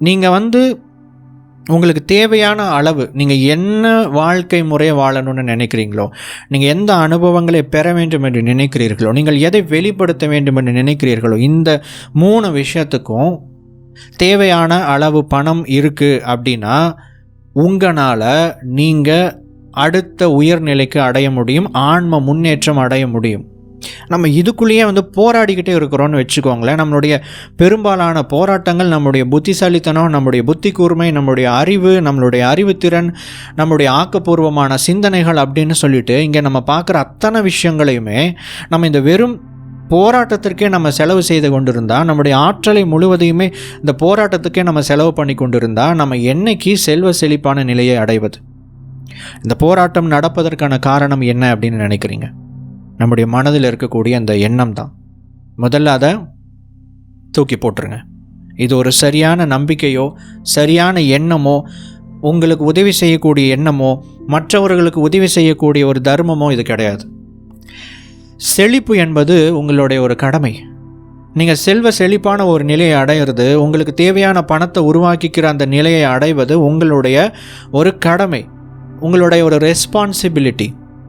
நீங்கள் வந்து உங்களுக்கு தேவையான அளவு நீங்கள் என்ன வாழ்க்கை முறையை வாழணும்னு நினைக்கிறீங்களோ நீங்கள் எந்த அனுபவங்களை பெற வேண்டும் என்று நினைக்கிறீர்களோ நீங்கள் எதை வெளிப்படுத்த வேண்டும் என்று நினைக்கிறீர்களோ இந்த மூணு விஷயத்துக்கும் தேவையான அளவு பணம் இருக்குது அப்படின்னா உங்களால் நீங்கள் அடுத்த உயர்நிலைக்கு அடைய முடியும் ஆன்ம முன்னேற்றம் அடைய முடியும். நம்ம இதுக்குள்ளேயே வந்து போராடிக்கிட்டே இருக்கிறோன்னு வச்சுக்கோங்களேன். நம்மளுடைய பெரும்பாலான போராட்டங்கள் நம்முடைய புத்திசாலித்தனம் நம்முடைய புத்தி கூர்மை நம்முடைய அறிவு நம்மளுடைய அறிவுத்திறன் நம்முடைய ஆக்கப்பூர்வமான சிந்தனைகள் அப்படின்னு சொல்லிட்டு இங்கே நம்ம பார்க்குற அத்தனை விஷயங்களையுமே நம்ம இந்த வெறும் போராட்டத்திற்கே நம்ம செலவு செய்து கொண்டிருந்தால் நம்முடைய ஆற்றலை முழுவதையுமே இந்த போராட்டத்துக்கே நம்ம செலவு பண்ணி கொண்டிருந்தால் நம்ம என்னைக்கு செல்வ செழிப்பான நிலையை அடைவது? இந்த போராட்டம் நடப்பதற்கான காரணம் என்ன அப்படின்னு நினைக்கிறீங்க? நம்முடைய மனதில் இருக்கக்கூடிய அந்த எண்ணம் தான். முதல்ல அதை தூக்கி போட்டுருங்க. இது ஒரு சரியான நம்பிக்கையோ சரியான எண்ணமோ உங்களுக்கு உதவி செய்யக்கூடிய எண்ணமோ மற்றவர்களுக்கு உதவி செய்யக்கூடிய ஒரு தர்மமோ இது கிடையாது. செழிப்பு என்பது உங்களுடைய ஒரு கடமை. நீங்கள் செல்வ செழிப்பான ஒரு நிலையை அடையிறது உங்களுக்கு தேவையான பணத்தை உருவாக்கிக்கிற அந்த நிலையை அடைவது உங்களுடைய ஒரு கடமை. உங்களுடைய ஒரு ரெஸ்பான்சிபிலிட்டி